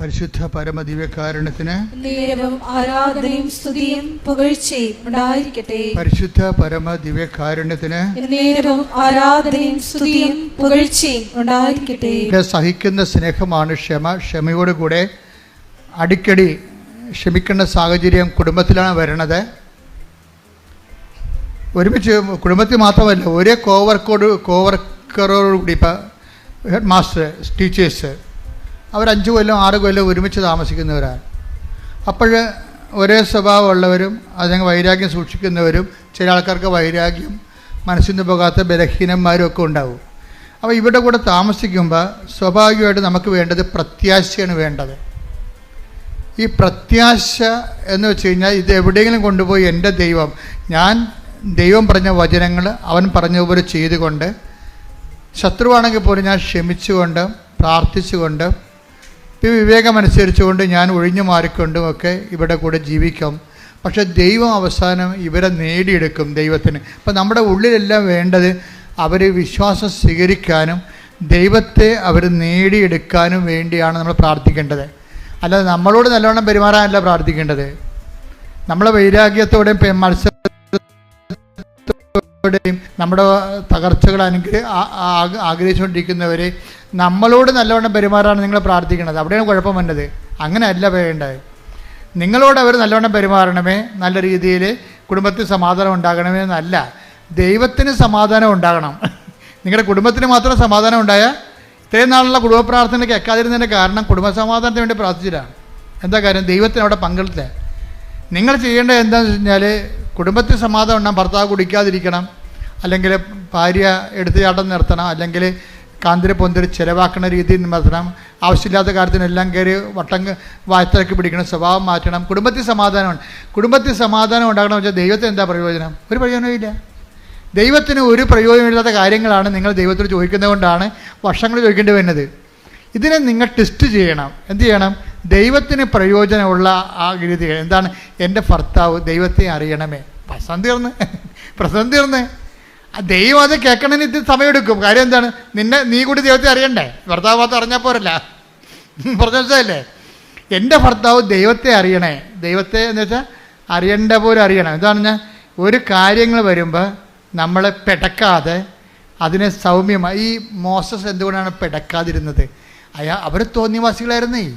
പരിശുദ്ധ പരമദിവ്യകാരണത്തിന് നേരവും ആരാധനയും സ്തുതിയും പുകഴ്ചയും ഉണ്ടായിരിക്കട്ടെ. പരിശുദ്ധ പരമദിവ്യകാരണത്തിന് നേരവും ആരാധനയും സ്തുതിയും പുകഴ്ചയും ഉണ്ടായിരിക്കട്ടെ. ഇവിടെ സഹിക്കുന്ന സ്നേഹമാണ് ക്ഷമ. ക്ഷമയോടുകൂടെ അടിക്കടി ക്ഷമിക്കേണ്ട സാഹചര്യം കുടുംബത്തിലാണ് വരണത്. ഒരുമിച്ച് കുടുംബത്തിൽ മാത്രമല്ല ഒരേ കോവർക്കോട് കോവർക്കറോടുകൂടി ഇപ്പം ഹെഡ് മാസ്റ്റർ ടീച്ചേഴ്സ് അവർ അഞ്ച് കൊല്ലം ആറ് കൊല്ലം ഒരുമിച്ച് താമസിക്കുന്നവരാണ്. അപ്പോൾ ഒരേ സ്വഭാവമുള്ളവരും അതിന് വൈരാഗ്യം സൂക്ഷിക്കുന്നവരും ചില ആൾക്കാർക്ക് വൈരാഗ്യം മനസ്സിൽ നിന്ന് പോകാത്ത ബലഹീനന്മാരും ഒക്കെ ഉണ്ടാവും. അപ്പോൾ ഇവരുടെ കൂടെ താമസിക്കുമ്പോൾ സ്വാഭാവികമായിട്ട് നമുക്ക് വേണ്ടത് പ്രത്യാശയാണ് വേണ്ടത്. ഈ പ്രത്യാശ എന്ന് വെച്ച് കഴിഞ്ഞാൽ ഇത് എവിടെയെങ്കിലും കൊണ്ടുപോയി എന്റെ ദൈവം ഞാൻ ദൈവം പറഞ്ഞ വചനങ്ങൾ അവൻ പറഞ്ഞതുപോലെ ചെയ്തുകൊണ്ട് ശത്രുവാണെങ്കിൽ പോലും ഞാൻ ക്ഷമിച്ചുകൊണ്ട് പ്രാർത്ഥിച്ചുകൊണ്ട് ഈ വിവേകമനുസരിച്ചുകൊണ്ട് ഞാൻ ഒഴിഞ്ഞു മാറിക്കൊണ്ടും ഒക്കെ ഇവിടെ കൂടെ ജീവിക്കും. പക്ഷെ ദൈവം അവസാനം ഇവരെ നേടിയെടുക്കും ദൈവത്തിന്. അപ്പം നമ്മുടെ ഉള്ളിലെല്ലാം വേണ്ടത് അവർ വിശ്വാസം സ്വീകരിക്കാനും ദൈവത്തെ അവർ നേടിയെടുക്കാനും വേണ്ടിയാണ് നമ്മൾ പ്രാർത്ഥിക്കേണ്ടത്. അല്ലാതെ നമ്മളോട് നല്ലവണ്ണം പെരുമാറാനല്ല പ്രാർത്ഥിക്കേണ്ടത്. നമ്മളെ വൈരാഗ്യത്തോടെ പെ- മത്സരത്തോടെയും നമ്മുടെ തകർച്ചകൾ അനുഗ്രഹ ആഗ്രഹിച്ചുകൊണ്ടിരിക്കുന്നവരെ നമ്മളോട് നല്ലവണ്ണം പെരുമാറാണ് നിങ്ങൾ പ്രാർത്ഥിക്കുന്നത് അവിടെയാണ് കുഴപ്പം വന്നത്. അങ്ങനെയല്ല വേണ്ടത്. നിങ്ങളോട് അവർ നല്ലവണ്ണം പെരുമാറണമേ. നല്ല രീതിയിൽ കുടുംബത്തിൽ സമാധാനം ഉണ്ടാകണമേ എന്നല്ല. ദൈവത്തിന് സമാധാനം ഉണ്ടാകണം. നിങ്ങളുടെ കുടുംബത്തിന് മാത്രം സമാധാനം ഉണ്ടായാൽ ഇത്രയും നാളുള്ള കുടുംബ പ്രാർത്ഥന കേൾക്കാതിരുന്നതിന്റെ കാരണം കുടുംബ സമാധാനത്തിന് വേണ്ടി പ്രാർത്ഥിച്ചിട്ടാണ്. എന്താ കാര്യം? ദൈവത്തിന് അവിടെ പങ്കെടുത്തേ. നിങ്ങൾ ചെയ്യേണ്ടത് എന്താണെന്ന് വെച്ച് കഴിഞ്ഞാൽ കുടുംബത്തിൽ സമാധാനം ഉണ്ടാകും ഭർത്താവ് കുടിക്കാതിരിക്കണം. അല്ലെങ്കിൽ ഭാര്യ എടുത്തുചാട്ടം നിർത്തണം. അല്ലെങ്കിൽ കാന്തിരി പൊന്തിരി ചിലവാക്കുന്ന രീതിയിൽ നിർത്തണം. ആവശ്യമില്ലാത്ത കാര്യത്തിനെല്ലാം കയറി വട്ടം വായത്തിലേക്ക് പിടിക്കണം. സ്വഭാവം മാറ്റണം. കുടുംബത്തിൽ സമാധാനമാണ് കുടുംബത്തിൽ സമാധാനം ഉണ്ടാകണം വെച്ചാൽ ദൈവത്തിന് എന്താ പ്രയോജനം? ഒരു പ്രയോജനമില്ല ദൈവത്തിന് ഒരു പ്രയോജനമില്ലാത്ത കാര്യങ്ങളാണ് നിങ്ങൾ ദൈവത്തോട് ചോദിക്കുന്നത് കൊണ്ടാണ് വർഷങ്ങൾ ചോദിക്കേണ്ടി വരുന്നത്. ഇതിനെ നിങ്ങൾ ടെസ്റ്റ് ചെയ്യണം. എന്ത് ചെയ്യണം? ദൈവത്തിന് പ്രയോജനമുള്ള ആ രീതി എന്താണ്? എന്റെ ഭർത്താവ് ദൈവത്തെ അറിയണമേ. പ്രശ്നം തീർന്ന് പ്രശ്നം തീർന്ന് ദൈവം അത് കേൾക്കണമെന്ന് ഇത് സമയമെടുക്കും. കാര്യം എന്താണ്? നിന്നെ നീ കൂടി ദൈവത്തെ അറിയണ്ടേ? ഭർത്താവ് മാത്രം അറിഞ്ഞാൽ പോരല്ല. പറഞ്ഞ മനസ്സിലായില്ലേ? എന്റെ ഭർത്താവ് ദൈവത്തെ അറിയണേ. ദൈവത്തെ എന്ന് വെച്ചാൽ അറിയേണ്ട പോലെ അറിയണം. എന്താണ് ഞാൻ ഒരു കാര്യങ്ങൾ വരുമ്പോൾ നമ്മളെ പെടക്കാതെ അതിനെ സൗമ്യമായി. ഈ മോസസ് എന്തുകൊണ്ടാണ് പെടക്കാതിരുന്നത്? അയാ അവർ തോന്നിവാസികളായിരുന്നേ.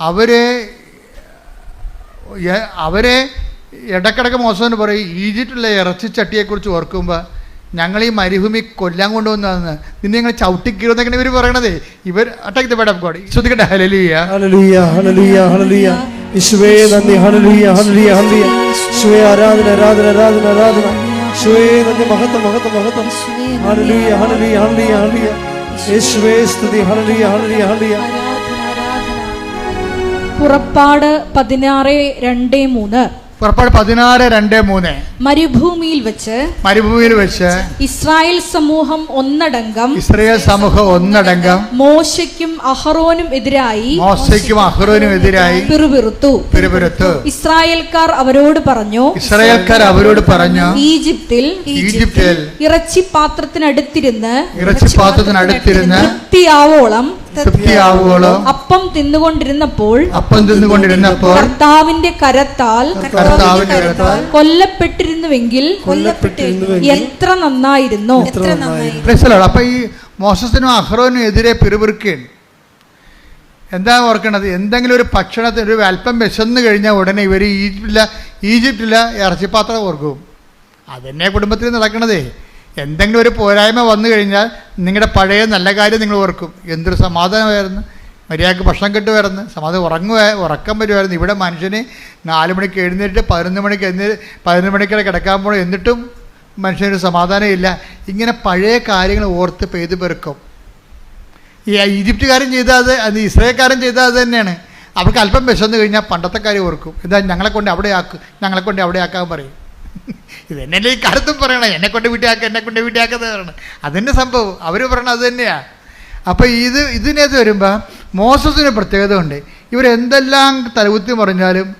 അവർ അവരെ ഇടക്കിടക്ക് മോശമെന്ന് പറയും. ഈജിപ്തിലെ ഇറച്ചിച്ചട്ടിയെക്കുറിച്ച് ഓർക്കുമ്പോൾ ഞങ്ങൾ ഈ മരുഭൂമി കൊല്ലാൻ കൊണ്ടുവന്നതെന്ന് നിന്നെ ഞങ്ങൾ ചവിട്ടിക്കീറുന്നൊക്കെയാണ് ഇവർ പറയണതേ. ഇവർ attack the bed of God. ശ്രദ്ധിക്കട്ടെ. ഹലലിയ ഹല്ലേലൂയ ഹല്ലേലൂയ ഹല്ലേലൂയ. യേശുവേ നന്ദി. ഹല്ലേലൂയ ഹല്ലേലൂയ ഹല്ലേലൂയ. യേശുവേ ആരാധന ആരാധന ആരാധന ആരാധന. യേശുവേ നന്ദി. മഹത്വം മഹത്വം മഹത്വം. ഹല്ലേലൂയ ഹല്ലേലൂയ ഹല്ലേലൂയ ഹല്ലേലൂയ. യേശുവേ സ്തുതി. ഹലലിയ ഹല്ലേലൂയ ഹല്ലേലൂയ. ആരാധന ആരാധന പുറപ്പാട് പതിനാറ് രണ്ട് മൂന്ന്. പുറപ്പാട് പതിനാറ് രണ്ട് മൂന്ന്. മരുഭൂമിയിൽ വെച്ച് മരുഭൂമിയിൽ വെച്ച് ഇസ്രായേൽ സമൂഹം ഒന്നടങ്കം ഇസ്രായേൽ സമൂഹം ഒന്നടങ്കം മോശയ്ക്കും അഹറോനും എതിരായി മോശയ്ക്കും അഹ്റോനും എതിരായി പിറുപിറുത്തു. പിറുപിറുത്തു. ഇസ്രായേൽക്കാർ അവരോട് പറഞ്ഞു ഇസ്രായേൽക്കാർ അവരോട് പറഞ്ഞു ഈജിപ്തിൽ ഈജിപ്തിൽ ഇറച്ചി പാത്രത്തിനടുത്തിരുന്ന് ഇറച്ചിപ്പാത്രത്തിനടുത്തിരുന്ന് തൃപ്തിയാവോളം അപ്പം തിന്നുകൊണ്ടിരുന്നപ്പോൾ അപ്പം തിന്നുകൊണ്ടിരുന്നപ്പോൾ കർത്താവിന്റെ കരത്താൽ കർത്താവിന്റെ കരത്താൽ കൊല്ലപ്പെട്ടിരുന്നുവെങ്കിൽ കൊല്ലപ്പെട്ടിരുന്നുവെങ്കിൽ എത്ര നന്നായിരുന്നു? എത്ര നന്നായിരുന്നു? അപ്പൊ ഈ മോസസിനും അഹ്റോനും എതിരെ പിറുപിറുക്കുകയാണ്. എന്താ ഓർക്കണത്? എന്തെങ്കിലും ഒരു ഭക്ഷണത്തിന് ഒരു അല്പം വിശന്നു കഴിഞ്ഞാൽ ഉടനെ ഇവർ ഈജിപ്തില്ല ഈജിപ്തില്ല ഇറച്ചിപ്പാത്രം ഓർക്കും. അതന്നെ കുടുംബത്തിൽ നടക്കണതേ. എന്തെങ്കിലും ഒരു പോരായ്മ വന്നു കഴിഞ്ഞാൽ നിങ്ങളുടെ പഴയ നല്ല കാര്യം നിങ്ങൾ ഓർക്കും. എന്തൊരു സമാധാനമായിരുന്നു. മര്യാദയ്ക്ക് ഭക്ഷണം കിട്ടുമായിരുന്നു. സമാധാനം ഉറങ്ങുക ഉറക്കം വരുമായിരുന്നു. ഇവിടെ മനുഷ്യന് നാല് മണിക്ക് എഴുന്നേറ്റ് പതിനൊന്ന് മണിക്ക് എഴുന്നേ പതിനൊന്ന് മണിക്കിടെ കിടക്കാൻ പോകണം എന്നിട്ടും മനുഷ്യനൊരു സമാധാനമില്ല ഇങ്ങനെ പഴയ കാര്യങ്ങൾ ഓർത്ത് പെയ്ത് പെറുക്കും. ഈ ഈജിപ്തുകാരൻ ചെയ്താൽ അത് അത് ഇസ്രായേൽക്കാരൻ ചെയ്താൽ അത് തന്നെയാണ്. അവർക്ക് അല്പം വിശന്നു കഴിഞ്ഞാൽ പണ്ടത്തെ കാര്യം ഓർക്കും. എന്താ ഞങ്ങളെ കൊണ്ട് അവിടെ ആക്കും ഞങ്ങളെ കൊണ്ട് അവിടെ ആക്കാൻ പറയും. ഇത് തന്നെയല്ലേ ഈ കാലത്തും പറയണേ എന്നെ കൊണ്ട് വീട്ടിയാക്ക എന്നെ കൊണ്ട് വീട്ടിലാക്കുന്നത് പറയണം. അതന്നെ സംഭവം. അവർ പറയണത് അത് തന്നെയാണ് അപ്പോൾ ഇത് ഇതിനകത്ത് വരുമ്പോൾ മോസസിന് പ്രത്യേകത ഉണ്ട്. ഇവരെന്തെല്ലാം തലകുത്തി പറഞ്ഞാലും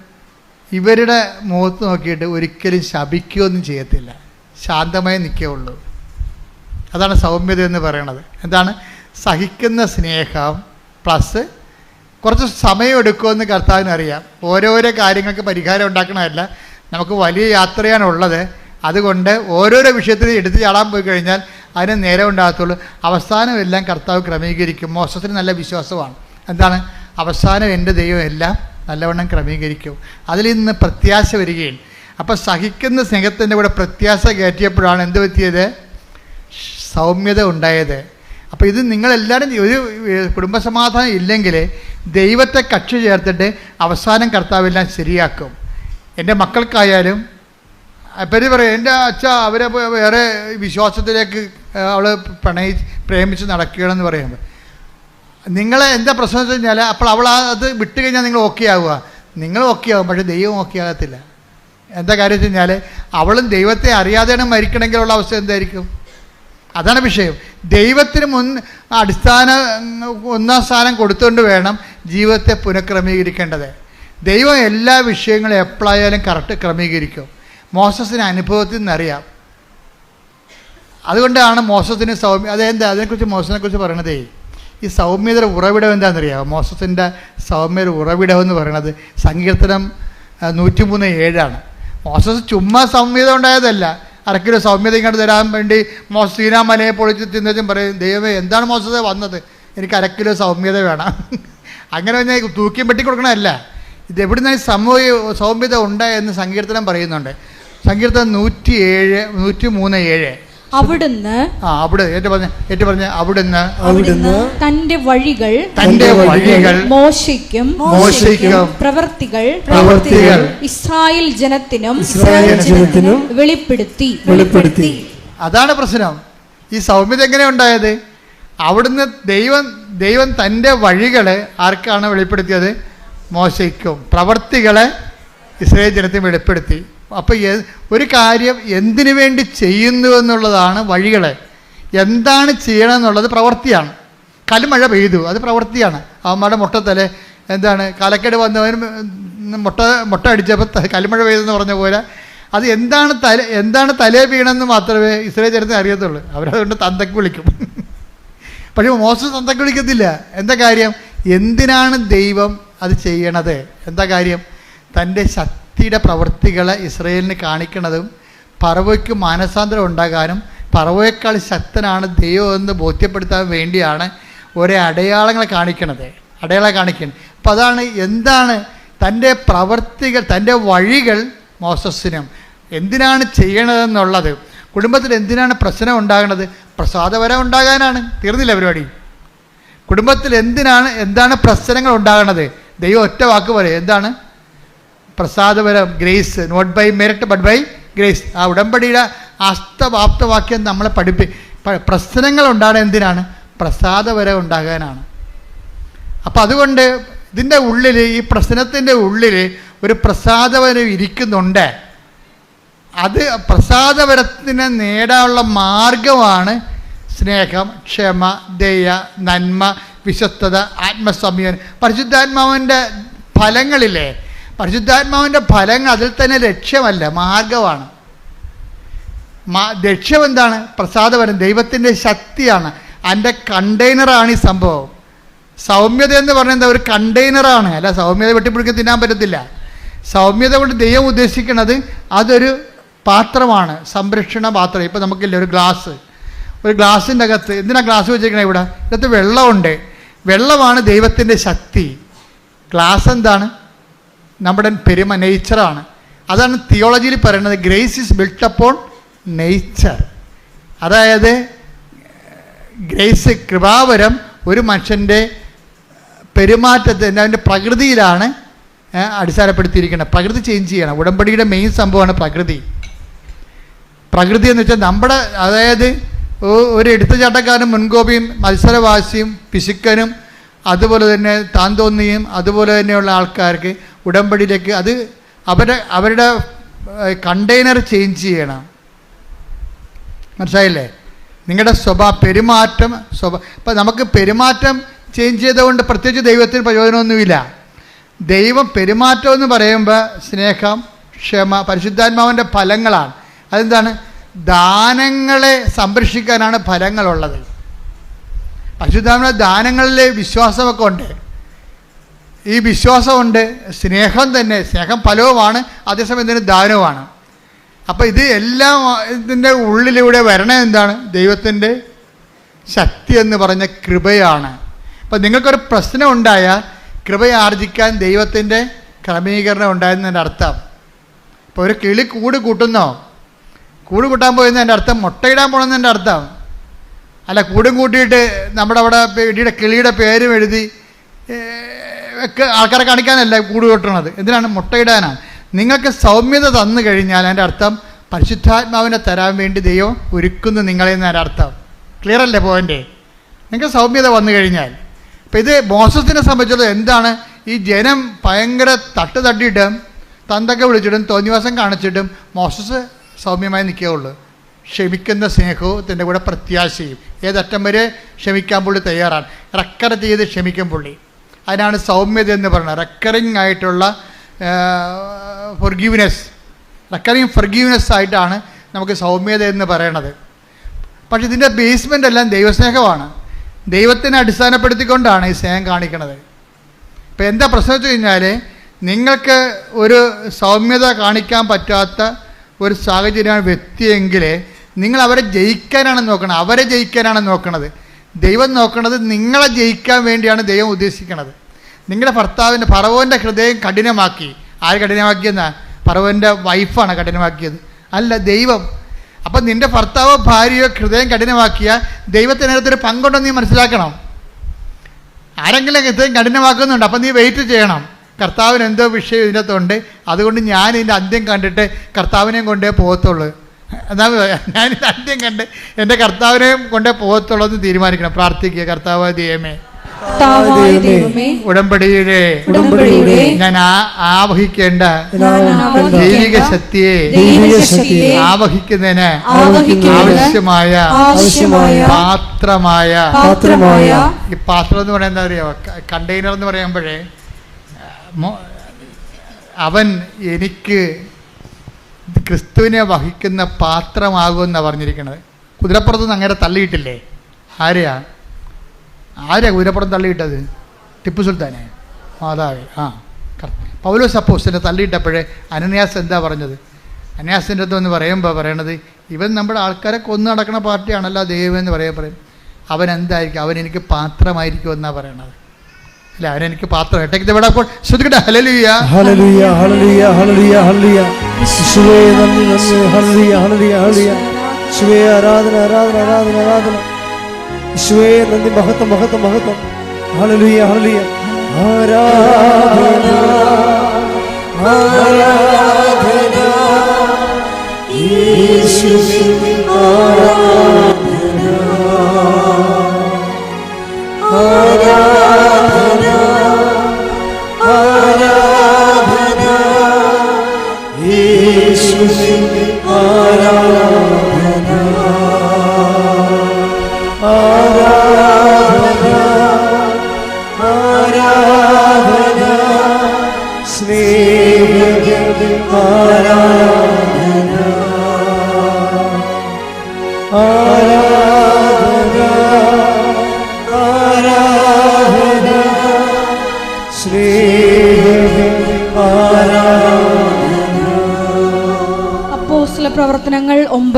ഇവരുടെ മുഖത്ത് നോക്കിയിട്ട് ഒരിക്കലും ശപിക്കുകയൊന്നും ചെയ്യത്തില്ല. ശാന്തമായി നിൽക്കുകയുള്ളൂ അതാണ് സൗമ്യത എന്ന് പറയണത്. എന്താണ്? സഹിക്കുന്ന സ്നേഹം പ്ലസ് കുറച്ച് സമയം എടുക്കുമെന്ന് കർത്താവിനറിയാം ഓരോരോ കാര്യങ്ങൾക്ക് പരിഹാരം ഉണ്ടാക്കണമല്ല നമുക്ക് വലിയ യാത്രയാണ് ഉള്ളത് അതുകൊണ്ട് ഓരോരോ വിഷയത്തിൽ എടുത്ത് ചാടാൻ പോയി കഴിഞ്ഞാൽ അതിന് നേരം ഉണ്ടാകത്തുള്ളൂ. അവസാനം എല്ലാം കർത്താവ് ക്രമീകരിക്കും. മോശത്തിന് നല്ല വിശ്വാസമാണ്. എന്താണ്? അവസാനം എന്റെ ദൈവം എല്ലാം നല്ലവണ്ണം ക്രമീകരിക്കും. അതിൽ നിന്ന് പ്രത്യാശ വരികയും അപ്പോൾ സഹിക്കുന്ന സ്നേഹത്തിന്റെ കൂടെ പ്രത്യാശ കയറ്റിയപ്പോഴാണ് എന്ത് പറ്റിയത്? സൗമ്യത ഉണ്ടായത്. അപ്പോൾ ഇത് നിങ്ങളെല്ലാവരും ഒരു കുടുംബസമാധാനം ഇല്ലെങ്കിൽ ദൈവത്തെ കക്ഷി ചേർത്തിട്ട് അവസാനം കർത്താവെല്ലാം ശരിയാക്കും. എന്റെ മക്കൾക്കായാലും പരി പറയും എന്റെ അച്ഛ അവരെ വേറെ വിശ്വാസത്തിലേക്ക് അവൾ പ്രണയി പ്രേമിച്ച് നടക്കുകയാണെന്ന് പറയുമ്പോൾ നിങ്ങളെ എന്താ പ്രശ്നം വെച്ച് കഴിഞ്ഞാൽ അപ്പോൾ അവൾ അത് വിട്ട് കഴിഞ്ഞാൽ നിങ്ങൾ ഓക്കെ ആവുക. നിങ്ങൾ ഓക്കെ ആവും പക്ഷേ ദൈവം ഓക്കെ ആകത്തില്ല. എന്താ കാര്യം വെച്ച് കഴിഞ്ഞാൽ അവളും ദൈവത്തെ അറിയാതെയാണ് മരിക്കണമെങ്കിലുള്ള അവസ്ഥ എന്തായിരിക്കും? അതാണ് വിഷയം. ദൈവത്തിന് മുൻ അടിസ്ഥാന ഒന്നാം സ്ഥാനം കൊടുത്തുകൊണ്ട് വേണം ജീവിതത്തെ പുനഃക്രമീകരിക്കേണ്ടത്. ദൈവം എല്ലാ വിഷയങ്ങളും എപ്പോഴായാലും കറക്റ്റ് ക്രമീകരിക്കും. മോസസിന് അനുഭവത്തിൽ നിന്നറിയാം. അതുകൊണ്ടാണ് മോസത്തിന് സൗമ്യ അതെന്താ? അതിനെക്കുറിച്ച് മോശത്തിനെക്കുറിച്ച് പറയണതേ ഈ സൗമ്യതയുടെ ഉറവിടം എന്താണെന്നറിയാമോ മോശത്തിന്റെ സൗമ്യയുടെ ഉറവിടം എന്ന് പറയണത് സങ്കീർത്തനം നൂറ്റിമൂന്ന് ഏഴാണ്. മോസസ് ചുമ്മാ സൗമ്യത ഉണ്ടായതല്ല. അരക്കിലോ സൗമ്യത ഇങ്ങോട്ട് തരാൻ വേണ്ടി മോശ സീനാമലയെ പൊളിച്ച് തിന്നതും പറയും ദൈവമേ എന്താണ് മോസസ് വന്നത്? എനിക്ക് അരക്കിലോ സൗമ്യത വേണം. അങ്ങനെ ഞാൻ തൂക്കിയും പെട്ടി കൊടുക്കണമല്ല ഇത് എവിടുന്ന ഈ സമൂഹ സൗമ്യത ഉണ്ടായെന്ന് സങ്കീർത്തനം പറയുന്നുണ്ട്. സങ്കീർത്തനം നൂറ്റി ഏഴ് നൂറ്റി മൂന്ന് ഏഴ്. അവിടുന്ന് ആ അവിടെ ഏറ്റു പറഞ്ഞ ഏറ്റു പറഞ്ഞ അവിടുന്ന് അവിടുന്ന് തന്റെ വഴികൾ തന്റെ വഴികൾ മോശയ്ക്കും മോശയ്ക്കും പ്രവർത്തികൾ പ്രവർത്തികൾ ഇസ്രായേൽ ജനത്തിനും ഇസ്രായേൽ ജനത്തിനും വെളിപ്പെടുത്തി. വെളിപ്പെടുത്തി. അതാണ് പ്രശ്നം. ഈ സൗമ്യത എങ്ങനെ ഉണ്ടായത്? അവിടുന്ന് ദൈവം ദൈവം തന്റെ വഴികളെ ആർക്കാണ് വെളിപ്പെടുത്തിയത്? മോശയ്ക്കും പ്രവർത്തികളെ ഇസ്രയേൽ ജനത്തെ വെളിപ്പെടുത്തി അപ്പോൾ ഒരു കാര്യം എന്തിനു വേണ്ടി ചെയ്യുന്നു എന്നുള്ളതാണ് വഴികളെ. എന്താണ് ചെയ്യണം എന്നുള്ളത് പ്രവൃത്തിയാണ് കൽമഴ പെയ്തു അത് പ്രവൃത്തിയാണ് അവന്മാരുടെ മുട്ടത്തലെ എന്താണ് കലക്കേട് വന്നവനും മുട്ട മുട്ട അടിച്ചപ്പോൾ കൽമഴ പെയ്തെന്ന് പറഞ്ഞ പോലെ അത് എന്താണ് തല എന്താണ് തലേ വീണെന്ന് മാത്രമേ ഇസ്രയേൽ ജനത്തിന് അറിയത്തുള്ളൂ. അവരതുകൊണ്ട് തന്തക്ക് വിളിക്കും. പക്ഷേ മോശം തന്തക്ക് വിളിക്കത്തില്ല. എന്താ കാര്യം? എന്തിനാണ് ദൈവം അത് ചെയ്യണത്? എന്താ കാര്യം? തന്റെ ശക്തിയുടെ പ്രവൃത്തികളെ ഇസ്രയേലിന് കാണിക്കണതും പറവയ്ക്ക് മാനസാന്തരം ഉണ്ടാകാനും പറവയേക്കാൾ ശക്തനാണ് ദൈവം എന്ന് ബോധ്യപ്പെടുത്താൻ വേണ്ടിയാണ് ഒരേ അടയാളങ്ങളെ കാണിക്കണത്. അടയാളം കാണിക്കുന്നത് അപ്പം അതാണ് എന്താണ് തന്റെ പ്രവർത്തികൾ തന്റെ വഴികൾ മോസസ്സിനും എന്തിനാണ് ചെയ്യണതെന്നുള്ളത്? കുടുംബത്തിൽ എന്തിനാണ് പ്രശ്നം ഉണ്ടാകുന്നത് പ്രസാദപരം ഉണ്ടാകാനാണ്. തീർന്നില്ല പരിപാടി? കുടുംബത്തിൽ എന്തിനാണ് എന്താണ് പ്രശ്നങ്ങൾ ഉണ്ടാകുന്നത് ദൈവം ഒറ്റ വാക്ക് പറയും. എന്താണ്? പ്രസാദപരം grace. Not by merit but by grace ആ ഉടമ്പടിയുടെ അസ്തവാപ്തവാക്യം നമ്മളെ പഠിപ്പി പ്രശ്നങ്ങൾ ഉണ്ടാകുന്ന എന്തിനാണ്? പ്രസാദപരം ഉണ്ടാകാനാണ്. അപ്പം അതുകൊണ്ട് ഇതിന്റെ ഉള്ളിൽ ഈ പ്രശ്നത്തിന്റെ ഉള്ളിൽ ഒരു പ്രസാദപരം ഇരിക്കുന്നുണ്ട്. അത് പ്രസാദപരത്തിന് നേടാനുള്ള മാർഗമാണ് സ്നേഹം ക്ഷമ ദയ നന്മ വിശ്വസ്തത ആത്മസംയമനം പരിശുദ്ധാത്മാവിന്റെ ഫലങ്ങളില്ലേ? പരിശുദ്ധാത്മാവിന്റെ ഫലങ്ങൾ അതിൽ തന്നെ ലക്ഷ്യമല്ല മാർഗമാണ്. മാ- ലക്ഷ്യം എന്താണ്? പ്രസാദപരം ദൈവത്തിന്റെ ശക്തിയാണ്. അതിന്റെ കണ്ടെയ്നറാണ് ഈ സംഭവം. സൗമ്യത എന്ന് പറയുന്നത് ഒരു കണ്ടെയ്നറാണ് അല്ല സൗമ്യത വെട്ടിപ്പിടിക്കാൻ തിന്നാൻ പറ്റത്തില്ല. സൗമ്യത കൊണ്ട് ദൈവം ഉദ്ദേശിക്കുന്നത് അതൊരു പാത്രമാണ്. സംരക്ഷണ പാത്രം. ഇപ്പം നമുക്കില്ല ഒരു ഗ്ലാസ്. ഒരു ഗ്ലാസിന്റെ അകത്ത് എന്തിനാണ് ഗ്ലാസ് വെച്ചിരിക്കണേ ഇവിടെ? ഇതിനകത്ത് വെള്ളമുണ്ട്. വെള്ളമാണ് ദൈവത്തിന്റെ ശക്തി. ഗ്ലാസ് എന്താണ്? നമ്മുടെ പെരുമ നേച്ചറാണ് അതാണ് തിയോളജിയിൽ പറയുന്നത് grace is built upon nature അതായത് ഗ്രേസ് കൃപാവരം ഒരു മനുഷ്യന്റെ പെരുമാറ്റത്തിന്റെ അവന്റെ പ്രകൃതിയിലാണ് അടിസ്ഥാനപ്പെടുത്തിയിരിക്കുന്നത്. പ്രകൃതി ചേഞ്ച് ചെയ്യണം. ഉടമ്പടിയുടെ മെയിൻ സംഭവമാണ് പ്രകൃതി. പ്രകൃതി എന്ന് വെച്ചാൽ നമ്മുടെ അതായത് ഒരു എടുത്തുചാട്ടക്കാരനും മുൻകോപിയും മത്സരവാശിയും പിശുക്കനും അതുപോലെ തന്നെ താൻ തോന്നിയും അതുപോലെ തന്നെയുള്ള ആൾക്കാർക്ക് ഉടമ്പടിയിലേക്ക് അത് അവരുടെ അവരുടെ കണ്ടെയ്നർ ചേഞ്ച് ചെയ്യണം. മനസ്സിലായില്ലേ? നിങ്ങളുടെ സ്വഭാവ പെരുമാറ്റം സ്വഭാവ ഇപ്പം നമുക്ക് പെരുമാറ്റം ചേഞ്ച് ചെയ്തുകൊണ്ട് പ്രത്യേകിച്ച് ദൈവത്തിന് പ്രയോജനമൊന്നുമില്ല. ദൈവം പെരുമാറ്റം എന്ന് പറയുമ്പോൾ സ്നേഹം ക്ഷമ പരിശുദ്ധാത്മാവിന്റെ ഫലങ്ങളാണ്. അതെന്താണ്? ദാനങ്ങളെ സംരക്ഷിക്കാനാണ് ഫലങ്ങളുള്ളത്. പരിശുദ്ധാത്മാവിന്റെ ദാനങ്ങളിലെ വിശ്വാസമൊക്കെ ഉണ്ട്. ഈ വിശ്വാസമുണ്ട് സ്നേഹം തന്നെ സ്നേഹം ഫലവുമാണ് അതേസമയം തന്നെ ദാനവുമാണ്. അപ്പോൾ ഇത് എല്ലാം ഇതിന്റെ ഉള്ളിലൂടെ വരണേ എന്താണ്? ദൈവത്തിന്റെ ശക്തി എന്ന് പറഞ്ഞ കൃപയാണ്. അപ്പം നിങ്ങൾക്കൊരു പ്രശ്നം ഉണ്ടായാൽ കൃപ ആർജിക്കാൻ ദൈവത്തിന്റെ ക്രമീകരണം ഉണ്ടായെന്നതിന്റെ അർത്ഥം. ഇപ്പോൾ ഒരു കിളി കൂട് കൂട്ടുന്നോ? കൂട് കൂട്ടാൻ പോയെന്നതിന്റെ അർത്ഥം മുട്ടയിടാൻ പോകണമെന്നതിന്റെ അർത്ഥം. അല്ല കൂടും കൂട്ടിയിട്ട് നമ്മുടെ അവിടെ ഇടിയുടെ കിളിയുടെ പേരും എഴുതി ആൾക്കാരെ കാണിക്കാനല്ല കൂട് കൂട്ടണത്? എന്തിനാണ് മുട്ടയിടാനാണ്? നിങ്ങൾക്ക് സൗമ്യത തന്നു കഴിഞ്ഞാൽ അതിന്റെ അർത്ഥം പരിശുദ്ധാത്മാവിനെ തരാൻ വേണ്ടി ദൈവം ഒരുക്കുന്നു നിങ്ങളെ എന്നതിന്റെ അർത്ഥം. ക്ലിയർ അല്ലേ പോയിന്റ് നിങ്ങൾക്ക് സൗമ്യത വന്നു കഴിഞ്ഞാൽ. അപ്പം ഇത് മോസസിനെ സംബന്ധിച്ചത് എന്താണ്? ഈ ജനം ഭയങ്കര തട്ട് തട്ടിയിട്ടും തന്തൊക്കെ വിളിച്ചിട്ടും തോന്നിവാസം കാണിച്ചിട്ടും മോസസ് സൗമ്യമായി നിൽക്കുകയുള്ളൂ ക്ഷമിക്കുന്ന സ്നേഹത്തിന്റെ കൂടെ പ്രത്യാശയും. ഏതറ്റം വരെ ക്ഷമിക്കാൻ പുള്ളി തയ്യാറാണ്. റെക്കർ ചെയ്ത് ക്ഷമിക്കും പുള്ളി. അതിനാണ് സൗമ്യത എന്ന് പറയുന്നത്. റെക്കറിങ് ആയിട്ടുള്ള ഫൊർഗീവ്നെസ് റെക്കറിങ് ഫൊർഗീവ്നെസ് ആയിട്ടാണ് നമുക്ക് സൗമ്യത എന്ന് പറയണത്. പക്ഷെ ഇതിന്റെ ബേസ്മെന്റ് എല്ലാം ദൈവസ്നേഹമാണ്. ദൈവത്തിനെ അടിസ്ഥാനപ്പെടുത്തിക്കൊണ്ടാണ് ഈ സ്നേഹം കാണിക്കുന്നത് ഇപ്പം എന്താ പ്രശ്നം വെച്ച് കഴിഞ്ഞാൽ നിങ്ങൾക്ക് ഒരു സൗമ്യത കാണിക്കാൻ പറ്റാത്ത ഒരു സാഹചര്യമാണ് വ്യക്തിയെങ്കിൽ നിങ്ങൾ അവരെ ജയിക്കാനാണ് നോക്കണത് അവരെ ജയിക്കാനാണ് നോക്കുന്നത് ദൈവം നോക്കുന്നത് നിങ്ങളെ ജയിക്കാൻ വേണ്ടിയാണ് ദൈവം ഉദ്ദേശിക്കുന്നത് നിങ്ങളുടെ ഭർത്താവിന്റെ ഫറവോന്റെ ഹൃദയം കഠിനമാക്കി. ആര് കഠിനമാക്കിയെന്നാ? ഫറവോന്റെ വൈഫാണ് കഠിനമാക്കിയത്. അല്ല ദൈവം. അപ്പം നിന്റെ ഭർത്താവോ ഭാര്യയോ ഹൃദയം കഠിനമാക്കിയ ദൈവത്തിനകത്തൊരു പങ്കുണ്ടെന്ന് നീ മനസ്സിലാക്കണം. ആരെങ്കിലും ഹൃദയം കഠിനമാക്കുന്നുണ്ട് അപ്പം നീ വെയിറ്റ് ചെയ്യണം. കർത്താവിന് എന്തോ വിഷയം ഇതിനകത്തുണ്ട്. അതുകൊണ്ട് ഞാൻ ഇതിന്റെ അന്ത്യം കണ്ടിട്ട് കർത്താവിനെയും കൊണ്ടേ പോകത്തുള്ളൂ. എന്നാ ഞാൻ ഇതിന്റെ അന്ത്യം കണ്ട് എന്റെ കർത്താവിനെയും കൊണ്ടേ പോകത്തുള്ളൂ എന്ന് തീരുമാനിക്കണം. പ്രാർത്ഥിക്കുക കർത്താവ് ദൈവമേ. ദൈവമേ. ഉടമ്പടിയുടെ ഞാൻ ആ- ആവഹിക്കേണ്ട ദൈവിക ശക്തിയെ ആവഹിക്കുന്നതിന് ആവശ്യമായ ആവശ്യമായ പാത്രമായ പാത്രമായ ഈ പാത്രം എന്ന് പറയുന്നത് എന്താ അറിയോ? കണ്ടെയ്നർ എന്ന് പറയുമ്പോഴേ അവൻ എനിക്ക് ക്രിസ്തുവിനെ വഹിക്കുന്ന പാത്രമാകുമെന്നാണ് പറഞ്ഞിരിക്കുന്നത് കുതിരപ്പുറത്ത് നിന്ന് അങ്ങനെ തള്ളിയിട്ടില്ലേ? ആരെയാ? ആരെയാ കുതിരപ്പുറം തള്ളിയിട്ടത്? ടിപ്പു സുൽത്താനെ? മാതാവ് ആ പൗലോസ് സപ്പോസിനെ തള്ളിയിട്ടപ്പോഴേ അനന്യാസ് എന്താ പറഞ്ഞത്? അനന്യാസിന്റെ അടുത്ത് എന്ന് പറയുമ്പോൾ പറയണത് ഇവൻ നമ്മുടെ ആൾക്കാരെ കൊന്നു നടക്കുന്ന പാർട്ടിയാണല്ലോ ദൈവം എന്ന് പറയാൻ പറയും. അവൻ എന്തായിരിക്കും? അവൻ എനിക്ക് പാത്രമായിരിക്കും എന്നാണ് പറയണത്. അല്ല അവനെനിക്ക് പാത്രം ഏട്ടയ്ക്ക് ഇവിടെ അപ്പോൾ? ശ്രദ്ധിക്കട്ടെ ഹലലിയ ഹല്ലേലൂയ ഹല്ലേലൂയ ഹല്ലേലൂയ ഹല്ലേലൂയ. യേശുവേ നന്ദി നന്ദി ഹല്ലേലൂയ ഹല്ലേലൂയ ഹല്ലേലൂയ. ശിവേ ആരാധന ആരാധന ആരാധന ആരാധന. ശിവേ നന്ദി മഹത്വം മഹത്വം മഹത്വം. ഹല്ലേലൂയ ഹല്ലേലൂയ. ആരാധന ആരാധന. യേശുവേ ആരാധന.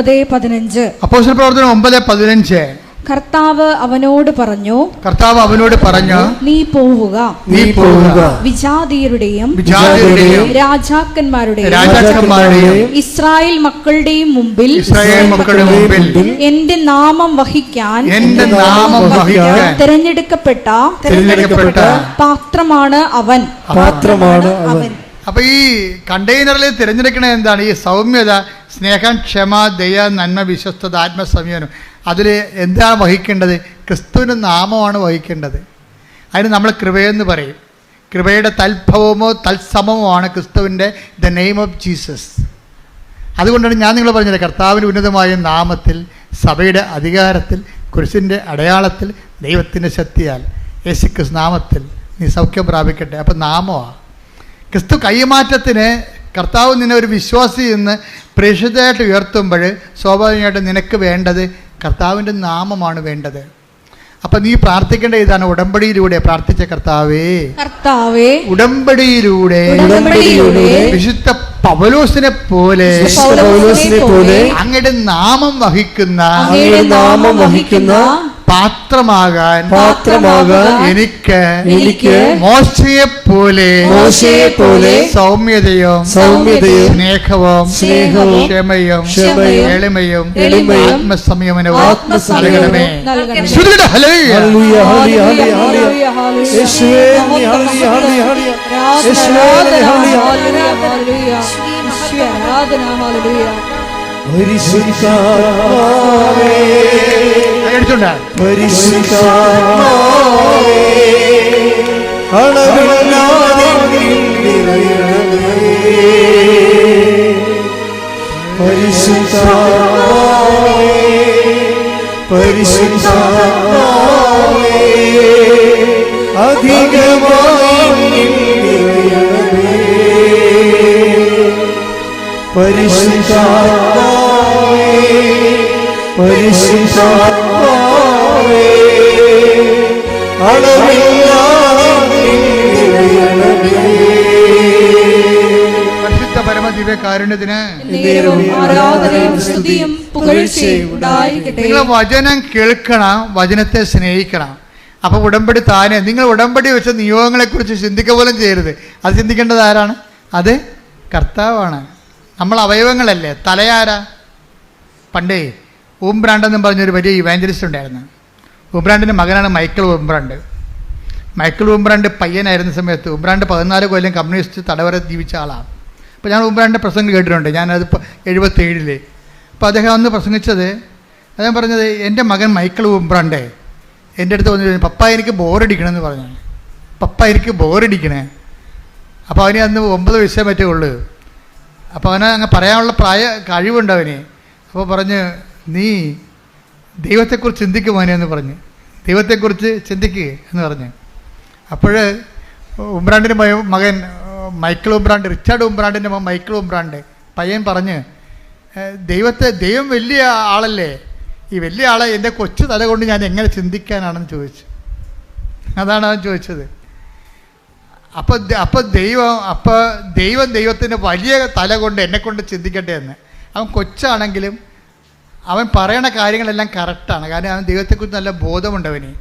ഒമ്പത് പതിനഞ്ച്. അപ്പോൾ പ്രവർത്തനം ഒമ്പത് പതിനഞ്ച്. കർത്താവ് അവനോട് പറഞ്ഞു കർത്താവ് അവനോട് പറഞ്ഞു നീ പോവുക. നീ പോവുക. വിജാതീയരുടെയും രാജാക്കന്മാരുടെയും രാജാക്കന്മാരുടെയും ഇസ്രായേൽ മക്കളുടെയും മുമ്പിൽ ഇസ്രായേൽ മക്കളുടെ മുമ്പിൽ എന്റെ നാമം വഹിക്കാൻ എന്റെ നാമം വഹിക്കാൻ തിരഞ്ഞെടുക്കപ്പെട്ട തിരഞ്ഞെടുക്കപ്പെട്ട പാത്രമാണ് അവൻ. പാത്രമാണ് അവൻ. അപ്പൊ ഈ കണ്ടെയ്നറിൽ തിരഞ്ഞെടുക്കണ എന്താണ്? ഈ സൗമ്യത സ്നേഹം ക്ഷമ ദയ നന്മ വിശ്വസ്തത ആത്മസംയമനം. അതിൽ എന്താണ് വഹിക്കേണ്ടത്? ക്രിസ്തുവിന്റെ നാമമാണ് വഹിക്കേണ്ടത്. അതിന് നമ്മൾ കൃപയെന്ന് പറയും. കൃപയുടെ തൽഭവമോ തത്സമമോ ആണ് ക്രിസ്തുവിന്റെ ദ നെയിം ഓഫ് ജീസസ് അതുകൊണ്ടാണ് ഞാൻ നിങ്ങൾ പറഞ്ഞത് കർത്താവിന്റെ ഉന്നതമായ നാമത്തിൽ സഭയുടെ അധികാരത്തിൽ കുരിശിന്റെ അടയാളത്തിൽ ദൈവത്തിന്റെ ശക്തിയാൽ യേശു ക്രിസ്തു നാമത്തിൽ നീ സൗഖ്യം പ്രാപിക്കട്ടെ. അപ്പം നാമമാണ് ക്രിസ്തു കൈമാറ്റത്തിന് കർത്താവ് നിന്നെ ഒരു വിശ്വാസി എന്ന് പ്രേക്ഷിതമായിട്ട് ഉയർത്തുമ്പോൾ സ്വാഭാവികമായിട്ട് നിനക്ക് വേണ്ടത് കർത്താവിന്റെ നാമമാണ് വേണ്ടത്. അപ്പൊ നീ പ്രാർത്ഥിക്കേണ്ട ഇതാണ് ഉടമ്പടിയിലൂടെ പ്രാർത്ഥിച്ച കർത്താവേ. കർത്താവേ ഉടമ്പടിയിലൂടെ വിശുദ്ധ പവലോസിനെ പോലെ പോലെ അങ്ങയുടെ നാമം വഹിക്കുന്ന അങ്ങയുടെ നാമം വഹിക്കുന്ന പാത്രമാകാൻ പാത്രമാകാൻ എനിക്ക് എനിക്ക് മോശയെ പോലെ മോശയെ പോലെ സൗമ്യതയും സൗമ്യതയും സ്നേഹവും സ്നേഹവും ക്ഷമയും ക്ഷമയും എളിമയും എളിമയും ആത്മസംയമനവും ആരാധന ഹല്ലേലൂയ. പരിശുദ്ധാത്മാവേ, പരിശുദ്ധാത്മാവേ, അധികമായി. പരിശുദ്ധാത്മാവേ. പരിശുദ്ധാത്മാവേ. പരിശുദ്ധ പരമദിവ്യ കാരുണ്യത്തിന് നിങ്ങൾ വചനം കേൾക്കണം വചനത്തെ സ്നേഹിക്കണം. അപ്പൊ ഉടമ്പടി താനെ നിങ്ങൾ ഉടമ്പടി വെച്ച നിയോഗങ്ങളെ കുറിച്ച് ചിന്തിക്കുക പോലും ചെയ്യരുത്. അത് ചിന്തിക്കേണ്ടത് ആരാണ്? അത് കർത്താവാണ്. നമ്മൾ അവയവങ്ങളല്ലേ. തലയാരാ? പണ്ടേ ഊംബ്രാണ്ട് എന്നും പറഞ്ഞൊരു വലിയ ഇവാഞ്ചലിസ്റ്റ് ഉണ്ടായിരുന്നു. ഊംബ്രാണ്ടിന്റെ മകനാണ് മൈക്കിൾ ഊംബ്രാണ്ട് മൈക്കിൾ ഊംബ്രാണ്ട് പയ്യനായിരുന്ന സമയത്ത് ഊംബ്രാണ്ട് പതിനാല് കൊല്ലം കമ്മ്യൂണിസ്റ്റ് തടവര ജീവിച്ച ആളാണ്. അപ്പോൾ ഞാൻ ഊംബ്രാണ്ടിന്റെ പ്രസംഗം കേട്ടിട്ടുണ്ട്. ഞാനത് എഴുപത്തേഴിൽ അപ്പോൾ അദ്ദേഹം അന്ന് പ്രസംഗിച്ചത് അദ്ദേഹം പറഞ്ഞത് എന്റെ മകൻ മൈക്കിൾ ഊംബ്രാണ്ടേ എന്റെ അടുത്ത് വന്നിട്ട് പപ്പ എനിക്ക് ബോറടിക്കണമെന്ന് പറഞ്ഞു പപ്പ എനിക്ക് ബോറടിക്കണേ. അപ്പോൾ അവന് അന്ന് ഒമ്പത് വയസ്സേ പറ്റുള്ളൂ അപ്പോൾ അവന് അങ്ങ് പറയാനുള്ള പ്രായ കഴിവുണ്ട് അവന്. അപ്പോൾ പറഞ്ഞ് നീ ദൈവത്തെക്കുറിച്ച് ചിന്തിക്കുവാനേ എന്ന് പറഞ്ഞ്. ദൈവത്തെക്കുറിച്ച് ചിന്തിക്കുക എന്ന് പറഞ്ഞ്. അപ്പോൾ ഉംബ്രാണ്ടിന്റെ മകൻ മൈക്കിൾ ഉംബ്രാണ്ട് റിച്ചാർഡ് ഉംബ്രാണ്ടിന്റെ മകൻ മൈക്കിൾ ഉംബ്രാണ്ട് പയ്യൻ പറഞ്ഞ് ദൈവത്തെ ദൈവം വലിയ ആളല്ലേ? ഈ വലിയ ആളെ എന്റെ കൊച്ചു തല കൊണ്ട് ഞാൻ എങ്ങനെ ചിന്തിക്കാനാണെന്ന് ചോദിച്ചു. അതാണ് അവൻ ചോദിച്ചത്. അപ്പോൾ അപ്പോൾ ദൈവം അപ്പോൾ ദൈവം ദൈവത്തിന്റെ വലിയ തല കൊണ്ട് എന്നെ കൊണ്ട് ചിന്തിക്കട്ടെ എന്ന്. അവൻ കൊച്ചാണെങ്കിലും അവൻ പറയണ കാര്യങ്ങളെല്ലാം കറക്റ്റാണ് കാരണം അവൻ ദൈവത്തെക്കുറിച്ച് നല്ല ബോധമുണ്ട് അവന്.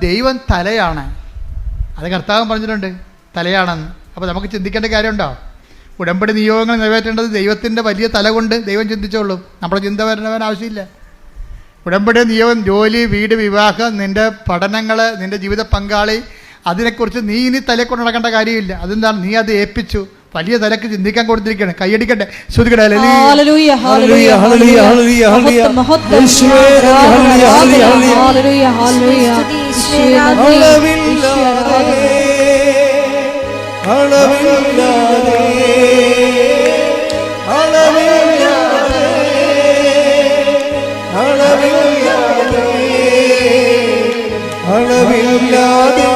ദൈവം തലയാണ്. അത് കർത്താവ് പറഞ്ഞിട്ടുണ്ട്. തലയാണെന്ന്. അപ്പോൾ നമുക്ക് ചിന്തിക്കേണ്ട കാര്യമുണ്ടോ? ഉടമ്പടി നിയോഗങ്ങൾ നിറവേറ്റേണ്ടത് ദൈവത്തിന്റെ വലിയ തല കൊണ്ട് ദൈവം ചിന്തിച്ചോളും. നമ്മുടെ ചിന്ത വരണവൻ ആവശ്യമില്ല. ഉടമ്പടി നിയോഗം ജോലി വീട് വിവാഹം നിന്റെ പഠനങ്ങൾ നിന്റെ ജീവിത പങ്കാളി അതിനെക്കുറിച്ച് നീ ഇനി തലയെക്കൊണ്ട് നടക്കേണ്ട കാര്യമില്ല. അതെന്താണ്? നീ അത് ഏൽപ്പിച്ചു. വലിയ തലക്ക് ചിന്തിക്കാൻ കൊടുത്തിരിക്കുകയാണ് കൈയടിക്കട്ടെ ശ്രുതികട ഹല്ലേലൂയ, ഹല്ലേലൂയ, ഹല്ലേലൂയ, ഹല്ലേലൂയ, ഹല്ലേലൂയ. മഹത്വം, മഹത്വം, യേശുവേ, ഹല്ലേലൂയ, ഹല്ലേലൂയ, ഹല്ലേലൂയ. ഹല്ലേലൂയ, ഹല്ലേലൂയ. യേശുവേ, നന്ദി. യേശുവേ, അളവില്ലാതെ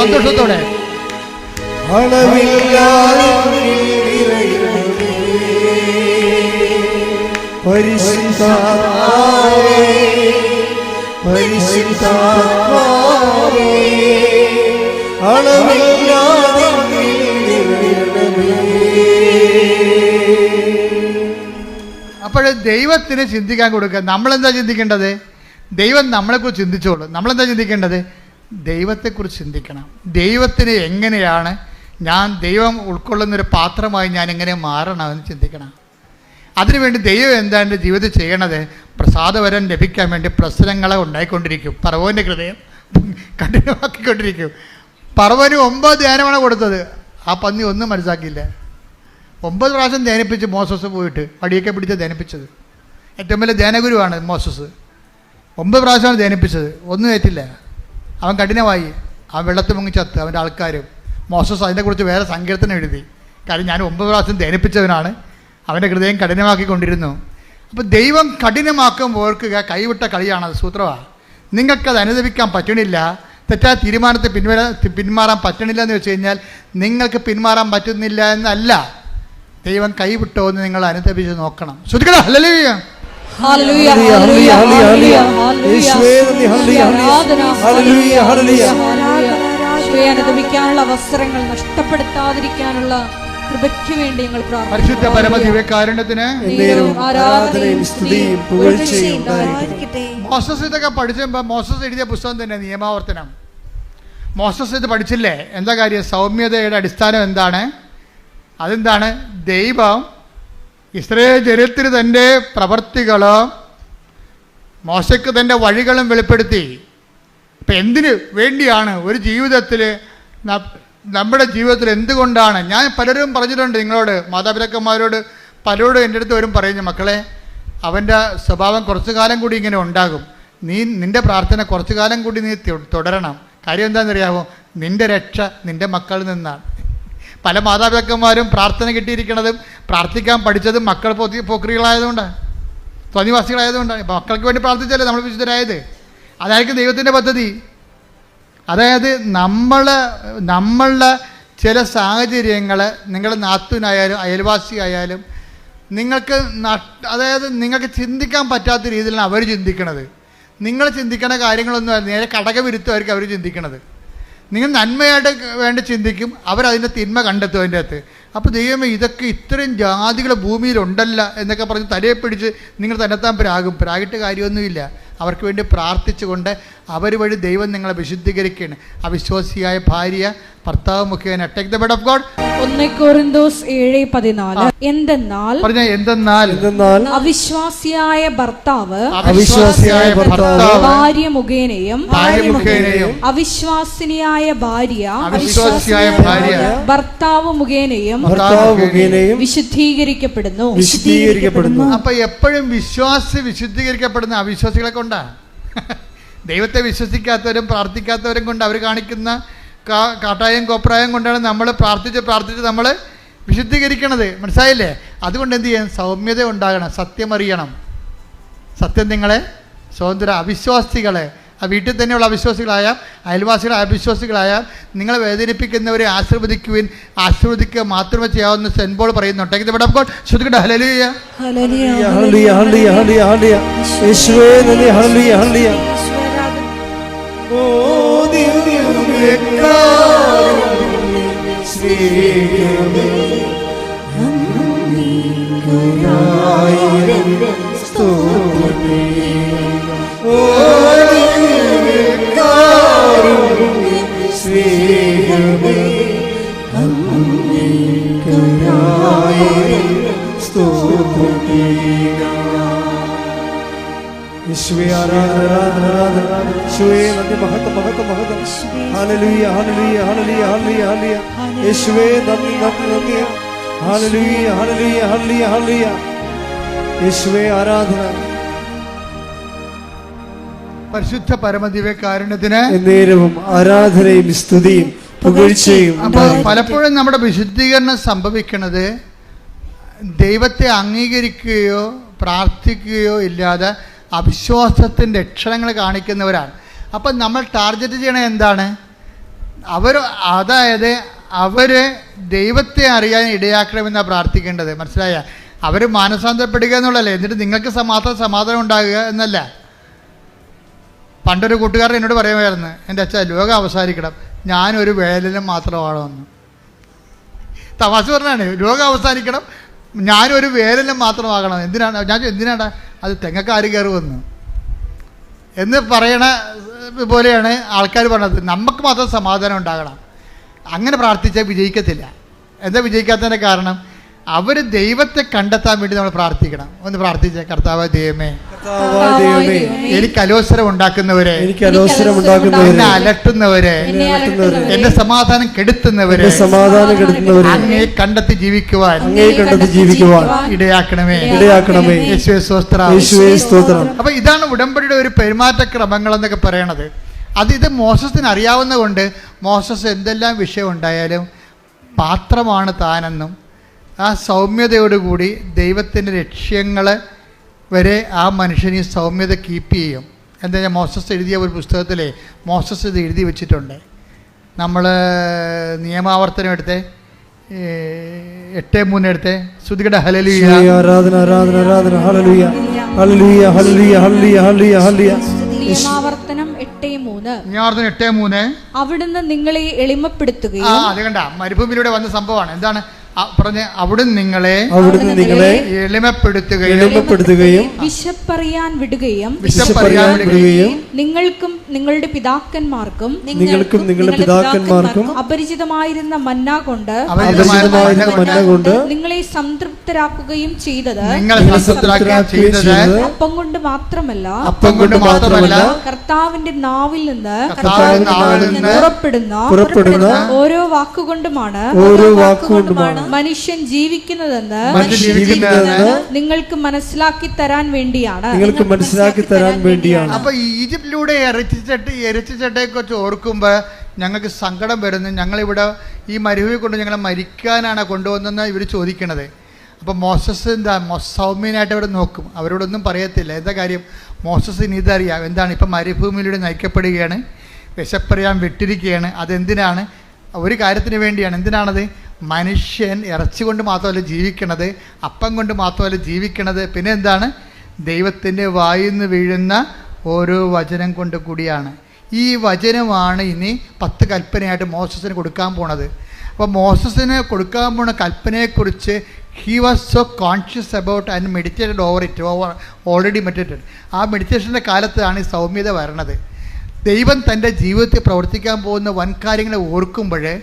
സന്തോഷത്തോടെ അളവില്ലാതെ അപ്പോൾ ദൈവത്തിന് ചിന്തിക്കാൻ കൊടുക്കുക. നമ്മളെന്താ ചിന്തിക്കേണ്ടത്? ദൈവം നമ്മളെക്കുറിച്ച് ചിന്തിച്ചോളൂ. നമ്മളെന്താ ചിന്തിക്കേണ്ടത്? ദൈവത്തെക്കുറിച്ച് ചിന്തിക്കണം. ദൈവത്തിന് എങ്ങനെയാണ് ഞാൻ ദൈവം ഉൾക്കൊള്ളുന്നൊരു പാത്രമായി ഞാൻ എങ്ങനെ മാറണമെന്ന് ചിന്തിക്കണം. അതിനുവേണ്ടി ദൈവം എന്താണ് എന്റെ ജീവിതത്തിൽ ചെയ്യണത്? പ്രസാദവരം ലഭിക്കാൻ വേണ്ടി പ്രശ്നങ്ങളെ ഉണ്ടായിക്കൊണ്ടിരിക്കും. പറവോന്റെ ഹൃദയം കഠിനമാക്കിക്കൊണ്ടിരിക്കും. പറവന് ഒമ്പത് ധ്യാനമാണ് കൊടുത്തത്. ആ പന്നി ഒന്നും മനസ്സാക്കിയില്ല ഒമ്പത് പ്രാവശ്യം ധ്യാനിപ്പിച്ച് മോസസ് പോയിട്ട് അടിയൊക്കെ പിടിച്ച് ധ്യാനിപ്പിച്ചത്. ഏറ്റവും വലിയ ധ്യാനഗുരുവാണ് മോസസ്. ഒമ്പത് പ്രാവശ്യമാണ് ധ്യാനിപ്പിച്ചത്. ഒന്നും ഏറ്റില്ല. അവൻ കഠിനമായി. ആ വെള്ളത്തിൽ മുങ്ങി ചത്ത്. അവന്റെ ആൾക്കാരും മോസസ് അതിനെക്കുറിച്ച് വേറെ സങ്കീർത്തനം എഴുതി. കാര്യം ഞാൻ ഒമ്പത് പ്രാവശ്യം ധനിപ്പിച്ചവനാണ് അവന്റെ ഹൃദയം കഠിനമാക്കിക്കൊണ്ടിരുന്നു. അപ്പോൾ ദൈവം കഠിനമാക്കുമ്പോൾ ഓർക്കുക കൈവിട്ട കളിയാണ് കളിയാണത് സൂത്രമാണ് നിങ്ങൾക്കത് അനുദപിക്കാൻ പറ്റണില്ല. തെറ്റായ തീരുമാനത്തെ പിൻവല പിന്മാറാൻ പറ്റണില്ല എന്ന് വെച്ച് കഴിഞ്ഞാൽ നിങ്ങൾക്ക് പിന്മാറാൻ പറ്റുന്നില്ല എന്നല്ല. ദൈവം കൈവിട്ടോ എന്ന് നിങ്ങൾ അനുദപിച്ച് നോക്കണം. ശ്രദ്ധിക്കണം? ഹല്ലേലൂയ. Hallelujah, hallelujah, hallelujah, hallelujah. Hallelujah. hallelujah, hallelujah, ഹല്ലേലൂയ, hallelujah, ഹല്ലേലൂയ, ഹല്ലേലൂയ. അനുദമിക്കാനുള്ള അവസരങ്ങൾ നഷ്ടപ്പെടുത്താതിരിക്കാനുള്ള കൃപയ്ക്ക് വേണ്ടി ഞങ്ങൾ പരിശുദ്ധ പരമ ദിവ്യകാരുണ്യത്തിന് ആരാധനയും സ്തുതിയും പുകഴ്ചയും. മോസസ് ഇതൊക്കെ പഠിച്ചപ്പോൾ മോസസ് എഴുതിയ പുസ്തകം തന്നെ നിയമാവർത്തനം. മോസസ് ഇത് പഠിച്ചില്ലേ? എന്താ കാര്യം? സൗമ്യതയുടെ അടിസ്ഥാനം എന്താണ്? അതെന്താണ്? ദൈവം ഇസ്രയേൽ ജനത്തിന് തന്റെ പ്രവർത്തികളും മോശയ്ക്ക് തന്റെ വഴികളും വെളിപ്പെടുത്തി. ഇപ്പം എന്തിന് വേണ്ടിയാണ് ഒരു ജീവിതത്തിൽ നമ്മുടെ ജീവിതത്തിൽ എന്തുകൊണ്ടാണ്? ഞാൻ പലരും പറഞ്ഞിട്ടുണ്ട് നിങ്ങളോട് മാതാപിതാക്കന്മാരോട് പലരോടും എന്റെ അടുത്ത് വരും പറയുന്നു മക്കളെ അവന്റെ സ്വഭാവം കുറച്ചു കാലം കൂടി ഇങ്ങനെ ഉണ്ടാകും. നീ നിന്റെ പ്രാർത്ഥന കുറച്ചു കാലം കൂടി നീ തുടരണം. കാര്യം എന്താണെന്നറിയാമോ നിന്റെ രക്ഷ നിന്റെ മക്കളിൽ നിന്നാണ്. പല മാതാപിതാക്കന്മാരും പ്രാർത്ഥന കിട്ടിയിരിക്കുന്നതും പ്രാർത്ഥിക്കാൻ പഠിച്ചതും മക്കൾ പൊതി പോക്രികളായതുകൊണ്ടാണ് സ്വനിവാസികളായതുകൊണ്ടാണ് ഇപ്പം മക്കൾക്ക് വേണ്ടി പ്രാർത്ഥിച്ചല്ലേ നമ്മൾ വിശുദ്ധരായത്? അതായിരിക്കും ദൈവത്തിന്റെ പദ്ധതി. അതായത് നമ്മൾ നമ്മളുടെ ചില സാഹചര്യങ്ങൾ നിങ്ങളുടെ നാത്തുനായാലും അയൽവാസി ആയാലും നിങ്ങൾക്ക് അതായത് നിങ്ങൾക്ക് ചിന്തിക്കാൻ പറ്റാത്ത രീതിയിലാണ് അവർ ചിന്തിക്കണത്. നിങ്ങൾ ചിന്തിക്കണ കാര്യങ്ങളൊന്നും അല്ല, നേരെ കടകവിരുദ്ധമായിരിക്കും അവർ ചിന്തിക്കണത്. നിങ്ങൾ നന്മയായിട്ട് വേണ്ടി ചിന്തിക്കും അവരതിന്റെ തിന്മ കണ്ടെത്തും അതിന്റെ അകത്ത്. അപ്പോൾ ദൈവമേ ഇതൊക്കെ ഇത്രയും ജാതികൾ ഭൂമിയിലുണ്ടല്ല എന്നൊക്കെ പറഞ്ഞ് തലയെ പിടിച്ച് നിങ്ങൾ തന്നെത്താൻ പ്രാകും പ്രാഗിട്ട് കാര്യമൊന്നുമില്ല. അവർക്ക് വേണ്ടി പ്രാർത്ഥിച്ചുകൊണ്ട് അവർ വഴി ദൈവം നിങ്ങളെ വിശുദ്ധീകരിക്കുകയാണ്. അവിശ്വാസിയായ ഭാര്യ ഭർത്താവ് മുഖേന take the bed of God ഒന്ന് കൊറിന്തോസ് ഏഴ് പതിനാല്. എന്തെന്നാൽ പറഞ്ഞ എന്തെന്നാൽ എന്തെന്നാൽ അവിശ്വാസിയായ ഭർത്താവ് അവിശ്വാസിയായ ഭർത്താവ് ഭാര്യ മുഖേനയും ഭാര്യ മുഖേനയും അവിശ്വാസിനിയായ ഭാര്യ അവിശ്വാസിയായ ഭാര്യ ഭർത്താവ് മുഖേനയും ഭർത്താവ് മുഖേനയും വിശുദ്ധീകരിക്കപ്പെടുന്നു. വിശുദ്ധീകരിക്കപ്പെടുന്നു. അപ്പൊ എപ്പോഴും വിശ്വാസി വിശുദ്ധീകരിക്കപ്പെടുന്ന അവിശ്വാസികളെ കൊണ്ടാ? ദൈവത്തെ വിശ്വസിക്കാത്തവരും പ്രാർത്ഥിക്കാത്തവരും കൊണ്ട് അവർ കാണിക്കുന്ന കാ- കാട്ടായം കോപ്രായം കൊണ്ടാണ് നമ്മൾ പ്രാർത്ഥിച്ച് പ്രാർത്ഥിച്ച് നമ്മൾ വിശുദ്ധീകരിക്കണത്. മനസ്സിലായില്ലേ? അതുകൊണ്ട് എന്ത് ചെയ്യാൻ സൗമ്യത ഉണ്ടാകണം. സത്യമറിയണം സത്യം നിങ്ങളെ സ്വതന്ത്ര അവിശ്വാസികളെ ആ വീട്ടിൽ തന്നെയുള്ള അവിശ്വാസികളായ അയൽവാസികളായ അവിശ്വാസികളായ നിങ്ങളെ വേദനിപ്പിക്കുന്നവരെ ആശീർവദിക്കുവിൻ. ആശീർവദിക്കുക മാത്രമേ ചെയ്യാവുന്ന സെൻബോൾ പറയുന്നുണ്ട്. ഇത് മഹത്വം മഹത്വം ഹല്ലേലൂയ ഹല്ലേലൂയ ഹല്ലേലൂയ ഹല്ലേലൂയ ഹല്ലേലൂയ. യേശുവേ നന്ദി നന്ദി നന്ദി. ഹല്ലേലൂയ ഹല്ലേലൂയ ഹല്ലേലൂയ ഹല്ലേലൂയ. യേശുവേ ആരാധന. പരിശുദ്ധ പരമദിവ്യ കാരണത്തിന് നേരവും ആരാധനയും സ്തുതിയും പുകഴ്ചയും അപ്പോൾ പലപ്പോഴും നമ്മുടെ വിശുദ്ധീകരണം സംഭവിക്കുന്നത് ദൈവത്തെ അംഗീകരിക്കുകയോ പ്രാർത്ഥിക്കുകയോ ഇല്ലാതെ അവിശ്വാസത്തിന്റെ ലക്ഷണങ്ങൾ കാണിക്കുന്നവരാണ്. അപ്പം നമ്മൾ ടാർഗറ്റ് ചെയ്യണത് എന്താണ്? അവർ അതായത് അവർ ദൈവത്തെ അറിയാൻ ഇടയാക്കണമെന്നാണ് പ്രാർത്ഥിക്കേണ്ടത്. മനസ്സിലായ? അവർ മാനസാന്തരപ്പെടുക എന്നുള്ളതല്ലേ. എന്നിട്ട് നിങ്ങൾക്ക് മാത്രം സമാധാനം ഉണ്ടാകുക എന്നല്ല. പണ്ടൊരു കൂട്ടുകാരൻ എന്നോട് പറയുമായിരുന്നു എന്റെ അച്ഛൻ ലോകം അവസാനിക്കണം. ഞാനൊരു വേലനും മാത്രമാണെന്ന് തമാശ പറഞ്ഞാണ്. ലോകം അവസാനിക്കണം. ഞാനൊരു വേലനും മാത്രമാകണം എന്തിനാണ്? ഞാൻ എന്തിനാണ് അത് തെങ്ങക്കാര് കയറുമെന്ന് എന്ന് പറയണ പോലെയാണ് ആൾക്കാർ പറഞ്ഞത്. നമുക്ക് മാത്രം സമാധാനം ഉണ്ടാകണം. അങ്ങനെ പ്രാർത്ഥിച്ചാൽ വിജയിക്കത്തില്ല. എന്താ വിജയിക്കാത്തതിന്റെ കാരണം? അവർ ദൈവത്തെ കണ്ടെത്താൻ വേണ്ടി നമ്മൾ പ്രാർത്ഥിക്കണം. ഒന്ന് പ്രാർത്ഥിച്ചേ കർത്താവ് ദൈവമേ എനിക്ക് അലോസരം ഉണ്ടാക്കുന്നവരെ എനിക്ക് അലോസരം ഉണ്ടാക്കുന്നവരെ എന്നെ അലട്ടുന്നവരെ എന്നെ എന്റെ സമാധാനം കെടുത്തുന്നവരെ സമാധാനം കെടുത്തുന്നവരെ അങ്ങേ കണ്ടെത്തി ജീവിക്കുവാൻ അങ്ങേ കണ്ടെത്തി ജീവിക്കുവാൻ ഇടയാക്കണമേ. ഇടയാക്കണമേ. യേശുവേ സ്തോത്രം. യേശുവേ സ്തോത്രം. അപ്പൊ ഇതാണ് ഉടമ്പടിയുടെ ഒരു പെരുമാറ്റ ക്രമങ്ങൾ എന്നൊക്കെ പറയണത്. അത് ഇത് മോസസിന് അറിയാവുന്ന കൊണ്ട് മോസസ് എന്തെല്ലാം വിഷയം ഉണ്ടായാലും പാത്രമാണ് താനെന്നും ആ സൗമ്യതയോടുകൂടി ദൈവത്തിന്റെ ലക്ഷ്യങ്ങൾ വരെ ആ മനുഷ്യൻ ഈ സൗമ്യത കീപ്പ് ചെയ്യും. എന്താ ഞാൻ മോസസ് എഴുതിയ ഒരു പുസ്തകത്തിലെ മോസസ് ഇത് എഴുതി വെച്ചിട്ടുണ്ട്. നമ്മൾ നിയമാവർത്തനം എടുത്തേ. എട്ട് മൂന്ന് എടുത്തേ. ശ്രുതികട ഹലലിയ ആരാധന ആരാധന ആരാധന. നിയമാവർത്തനം എട്ട് മൂന്ന്. നിയമാവർത്തനം എട്ടേ മൂന്ന്. അവിടുന്ന് നിങ്ങളെ ആ എളിമപ്പെടുത്തുകയും അത് കണ്ട. മരുഭൂമിയിലൂടെ വന്ന സംഭവമാണ്. എന്താണ്? ആ, പറഞ്ഞ അവിടുന്ന് നിങ്ങളെ അവിടുന്ന് നിങ്ങളെ എളിമപ്പെടുത്തുകയും എളിമപ്പെടുത്തുകയും വിശപ്പറിയാൻ വിടുകയും വിശപ്പറിയാൻ വിടുകയും നിങ്ങൾക്കും നിങ്ങളുടെ പിതാക്കന്മാർക്കും നിങ്ങൾക്കും നിങ്ങളുടെ പിതാക്കന്മാർക്കും അപരിചിതമായിരുന്ന മന്ന കൊണ്ട് അപരിചിതമായിരുന്ന മന്ന കൊണ്ട് നിങ്ങളെ സംതൃപ്തരാക്കുകയും ചെയ്തത്. നിങ്ങൾ സംതൃപ്തരാക്കുകയും ചെയ്തത് അപ്പം കൊണ്ട് മാത്രമല്ല അപ്പം കൊണ്ട് മാത്രമല്ല കർത്താവിന്റെ നാവിൽ നിന്ന് കർത്താവിന്റെ നാവിൽ നിന്ന് പുറപ്പെടുന്ന പുറപ്പെടുന്ന ഓരോ വാക്കുകൊണ്ടുമാണ് ഓരോ വാക്കുകൊണ്ടുമാണ് മനുഷ്യൻ ജീവിക്കുന്നതെന്ന് നിങ്ങൾക്ക് മനസ്സിലാക്കി തരാൻ വേണ്ടിയാണ്. നിങ്ങൾക്ക് മനസ്സിലാക്കി തരാൻ വേണ്ടിയാണ്. അപ്പൊ ഈജിപ്തിലൂടെ ഇറച്ചിച്ചട്ടി ഇറച്ചിച്ചട്ടയെ കുറിച്ച് ഓർക്കുമ്പോ ഞങ്ങൾക്ക് സങ്കടം വരുന്നു. ഞങ്ങളിവിടെ ഈ മരുഭൂമി കൊണ്ട് ഞങ്ങളെ മരിക്കാനാണ് കൊണ്ടുവന്നതെന്ന് ഇവർ ചോദിക്കണത്. അപ്പോൾ മോസസ് എന്താ സൗമ്യനായിട്ട് അവിടെ നോക്കും. അവരോടൊന്നും പറയത്തില്ല. എന്താ കാര്യം? മോസസ് മോസസിന് ഇതറിയാം. എന്താണ്? ഇപ്പം മരുഭൂമിയിലൂടെ നയിക്കപ്പെടുകയാണ്. വിശപ്പറിയാൻ വിട്ടിരിക്കുകയാണ്. അതെന്തിനാണ്? ഒരു കാര്യത്തിന് വേണ്ടിയാണ്. എന്തിനാണത്? മനുഷ്യൻ ഇറച്ചി കൊണ്ട് മാത്രമല്ല ജീവിക്കണത് അപ്പം കൊണ്ട് മാത്രമല്ല ജീവിക്കണത്. പിന്നെ എന്താണ്? ദൈവത്തിന്റെ വായിന്ന് വീഴുന്ന ഓരോ വചനം കൊണ്ട് കൂടിയാണ്. ഈ വചനമാണ് ഇനി പത്ത് കൽപ്പനയായിട്ട് മോസസിന് കൊടുക്കാൻ പോണത്. അപ്പോൾ മോസസിന് കൊടുക്കാൻ പോണ കൽപ്പനയെക്കുറിച്ച് he was so conscious about and meditated over it over already meditated ആ മെഡിറ്റേഷന്റെ കാലത്താണ് ഈ സൗമ്യത വരണത്. ദൈവം തന്റെ ജീവിതത്തിൽ പ്രവർത്തിക്കാൻ പോകുന്ന വൻ കാര്യങ്ങളെ ഓർക്കുമ്പോൾ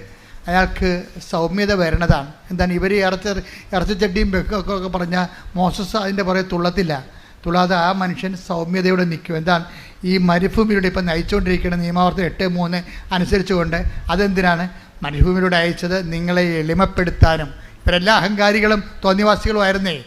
അയാൾക്ക് സൗമ്യത വരണതാണ്. എന്താണ് ഇവർ ഇറച്ച ഇറച്ചച്ചട്ടിയും വെക്കൊക്കെ പറഞ്ഞാൽ മോസസ് അതിന്റെ പുറകെ തുള്ളത്തില്ല. തുള്ളാതെ ആ മനുഷ്യൻ സൗമ്യതയോടെ നിൽക്കും. എന്താണ്? ഈ മരുഭൂമിയിലൂടെ ഇപ്പം നയിച്ചുകൊണ്ടിരിക്കുന്ന നിയമാവർത്തനം എട്ട് മൂന്ന് അനുസരിച്ചുകൊണ്ട് അതെന്തിനാണ്? മരുഭൂമിയിലൂടെ അയച്ചത് നിങ്ങളെ എളിമപ്പെടുത്താനും. ഇവരെല്ലാ അഹങ്കാരികളും തോന്നിവാസികളും ആയിരുന്നേ.